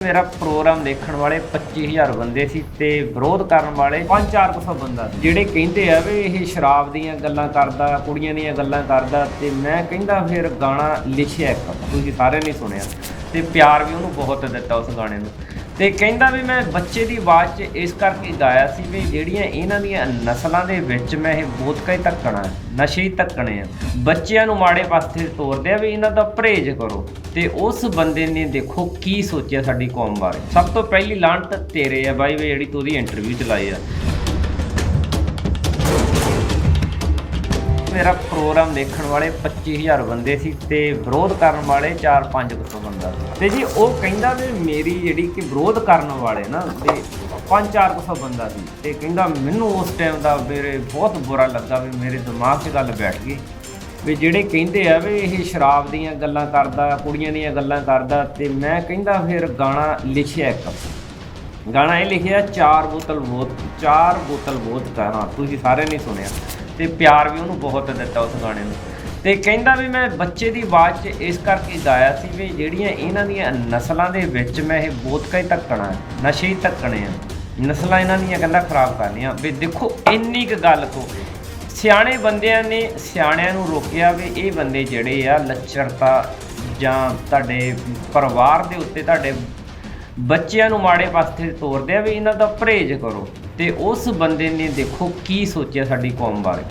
ਮੇਰਾ ਪ੍ਰੋਗਰਾਮ ਦੇਖਣ ਵਾਲੇ 25000 ਬੰਦੇ ਸੀ ਤੇ ਵਿਰੋਧ ਕਰਨ ਵਾਲੇ 5-400 ਬੰਦਾ ਸੀ। ਜਿਹੜੇ ਕਹਿੰਦੇ ਆ ਵੀ ਇਹ ਸ਼ਰਾਬ ਦੀਆਂ ਗੱਲਾਂ ਕਰਦਾ, ਕੁੜੀਆਂ ਦੀਆਂ ਗੱਲਾਂ ਕਰਦਾ ਤੇ ਮੈਂ ਕਹਿੰਦਾ ਫਿਰ ਗਾਣਾ ਲਿਖਿਆ ਇੱਕ, ਤੁਸੀਂ ਸਾਰਿਆਂ ਨੇ ਸੁਣਿਆ ਤੇ ਪਿਆਰ ਵੀ ਉਹਨੂੰ ਬਹੁਤ ਦਿੱਤਾ ਉਸ ਗਾਣੇ ਨੂੰ। ਤੇ ਕਹਿੰਦਾ ਵੀ ਮੈਂ ਬੱਚੇ ਦੀ ਆਵਾਜ਼ 'ਚ ਇਸ ਕਰਕੇ ਗਾਇਆ ਸੀ ਵੀ ਜਿਹੜੀਆਂ ਇਹਨਾਂ ਦੀਆਂ ਨਸਲਾਂ ਦੇ ਵਿੱਚ ਮੈਂ ਇਹ ਬੋਤਕਾ ਹੀ ਧੱਕਣਾ, ਨਸ਼ੇ ਹੀ ਧੱਕਣੇ ਆ। ਬੱਚਿਆਂ ਨੂੰ ਮਾੜੇ ਪਾਸੇ ਤੋਰਦੇ ਆ ਵੀ ਇਹਨਾਂ ਦਾ ਪਰਹੇਜ਼ ਕਰੋ। ਤੇ ਉਸ ਬੰਦੇ ਨੇ ਦੇਖੋ ਕੀ ਸੋਚਿਆ ਸਾਡੀ ਕੌਮ ਬਾਰੇ। ਸਭ ਤੋਂ ਪਹਿਲੀ ਲਾਂਟ ਤੇਰੇ ਆ ਬਾਈ ਵੀ, ਜਿਹੜੀ ਤੂੰ ਉਹਦੀ ਇੰਟਰਵਿਊ ਚਲਾਈ ਆ। ਮੇਰਾ ਪ੍ਰੋਗਰਾਮ ਦੇਖਣ ਵਾਲੇ 25000 ਬੰਦੇ ਸੀ ਤੇ ਵਿਰੋਧ ਕਰਨ ਵਾਲੇ 4-500 ਬੰਦਾ ਤੇ ਜੀ ਉਹ ਕਹਿੰਦਾ ਵੀ ਮੇਰੀ ਜਿਹੜੀ ਕਿ ਵਿਰੋਧ ਕਰਨ ਵਾਲੇ ਨਾ, ਤੇ 5-400 ਬੰਦਾ ਸੀ, ਤੇ ਕਹਿੰਦਾ ਮੈਨੂੰ ਉਸ ਟਾਈਮ ਦਾ ਮੇਰੇ ਬਹੁਤ ਬੁਰਾ ਲੱਗਾ ਵੀ ਮੇਰੇ ਦਿਮਾਗ 'ਚ ਗੱਲ ਬੈਠ ਗਈ। ਵੀ ਜਿਹੜੇ ਕਹਿੰਦੇ ਆ ਵੀ ਇਹ ਸ਼ਰਾਬ ਦੀਆਂ ਗੱਲਾਂ ਕਰਦਾ, ਕੁੜੀਆਂ ਦੀਆਂ ਗੱਲਾਂ ਕਰਦਾ, ਤੇ ਮੈਂ ਕਹਿੰਦਾ ਫਿਰ ਗਾਣਾ ਲਿਖਿਆ ਇੱਕ। ਗਾਣਾ ਇਹ ਲਿਖਿਆ, ਚਾਰ ਬੋਤਲ ਵੋਟ ਚਾਰ ਬੋਤਲ ਵੋਦਕਾ ਹਾਂ ਤੁਸੀਂ ਸਾਰਿਆਂ ਨੇ ਸੁਣਿਆ। ਤੇ ਪਿਆਰ ਵੀ ਉਹਨੂੰ ਬਹੁਤ ਦਿੱਤਾ ਉਸ ਗਾਣੇ ਨੂੰ। ਤੇ ਕਹਿੰਦਾ ਵੀ ਮੈਂ ਬੱਚੇ ਦੀ ਆਵਾਜ਼ 'ਚ ਇਸ ਕਰਕੇ ਗਾਇਆ ਸੀ ਵੀ ਜਿਹੜੀਆਂ ਇਹਨਾਂ ਦੀਆਂ ਨਸਲਾਂ ਦੇ ਵਿੱਚ ਮੈਂ ਇਹ ਬੋਤਕਾ ਹੀ ਧੱਕਣਾ, ਨਸ਼ੇ ਹੀ ਧੱਕਣੇ ਆ। ਨਸਲਾਂ ਇਹਨਾਂ ਦੀਆਂ ਕਹਿੰਦਾ ਖਰਾਬ ਕਰਨੀਆਂ। ਵੀ ਦੇਖੋ, ਇੰਨੀ ਕੁ ਗੱਲ ਤੋਂ ਸਿਆਣੇ ਬੰਦਿਆਂ ਨੇ ਸਿਆਣਿਆਂ ਨੂੰ ਰੋਕਿਆ ਵੀ ਇਹ ਬੰਦੇ ਜਿਹੜੇ ਆ ਲੱਚਰਤਾ ਜਾਂ ਤੁਹਾਡੇ ਪਰਿਵਾਰ ਦੇ ਉੱਤੇ ਤੁਹਾਡੇ ਬੱਚਿਆਂ ਨੂੰ ਮਾੜੇ ਪਾਸੇ ਤੋਰਦੇ ਆ ਵੀ ਇਹਨਾਂ ਦਾ ਪਰਹੇਜ਼ ਕਰੋ। ਤੇ ਉਸ ਬੰਦੇ ਨੇ ਦੇਖੋ ਕੀ ਸੋਚਿਆ ਸਾਡੀ ਕੌਮ ਬਾਰੇ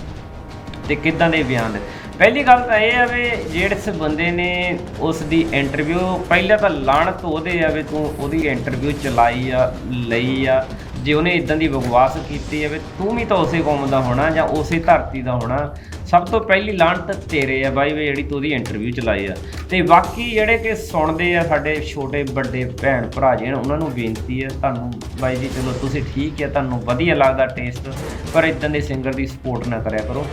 ਤੇ ਕਿੱਦਾਂ ਦੇ ਬਿਆਨ ਦੇ ਪਹਿਲੀ ਗੱਲ ਤਾਂ ਇਹ ਆ ਵੀ ਜਿਹੜੇ ਬੰਦੇ ਨੇ ਉਸ ਦੀ ਇੰਟਰਵਿਊ ਪਹਿਲਾਂ ਤਾਂ ਲਾਣਤ ਉਹਦੇ ਆ ਵੀ ਤੂੰ ਉਹਦੀ ਇੰਟਰਵਿਊ ਚਲਾਈ ਆ, ਲਈ ਆ। ਜੇ ਉਹਨੇ ਇਦਾਂ ਦੀ ਬਕਵਾਸ ਕੀਤੀ ਆ ਵੀ ਤੂੰ ਵੀ ਤਾਂ ਉਸੇ ਕੌਮ ਦਾ ਹੋਣਾ ਜਾਂ ਉਸੇ ਧਰਤੀ ਦਾ ਹੋਣਾ, ਸਭ ਤੋਂ ਪਹਿਲੀ ਲਾਣਤ ਤੇਰੇ ਆ ਬਾਈ ਵੀ ਜਿਹੜੀ ਤੂੰ ਉਹਦੀ ਇੰਟਰਵਿਊ ਚਲਾਈ ਆ। ਤੇ ਬਾਕੀ ਜਿਹੜੇ ਕਿ ਸੁਣਦੇ ਆ ਸਾਡੇ ਛੋਟੇ ਵੱਡੇ ਭੈਣ ਭਰਾ ਜਿਹਨ ਉਹਨਾਂ ਨੂੰ ਬੇਨਤੀ ਆ, ਤੁਹਾਨੂੰ ਬਾਈ ਜੀ ਚਲੋ ਤੁਸੀਂ ਠੀਕ ਆ, ਤੁਹਾਨੂੰ ਵਧੀਆ ਲੱਗਦਾ ਟੇਸਟ ਪਰ ਇਦਾਂ ਦੇ ਸਿੰਗਰ ਦੀ ਸਪੋਰਟ ਨਾ ਕਰਿਆ ਕਰੋ।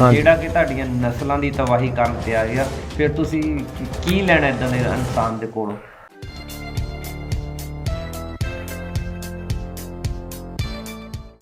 ਹਾਂਜੀ। ਜਿਹੜਾ ਕਿ ਤੁਹਾਡੀਆਂ ਨਸਲਾਂ ਦੀ ਤਬਾਹੀ ਕਰਨ ਤੇ ਆ ਗਿਆ ਫਿਰ ਤੁਸੀਂ ਕੀ ਲੈਣਾ ਇਦਾਂ ਦੇ ਇਨਸਾਨ ਦੇ ਕੋਲੋਂ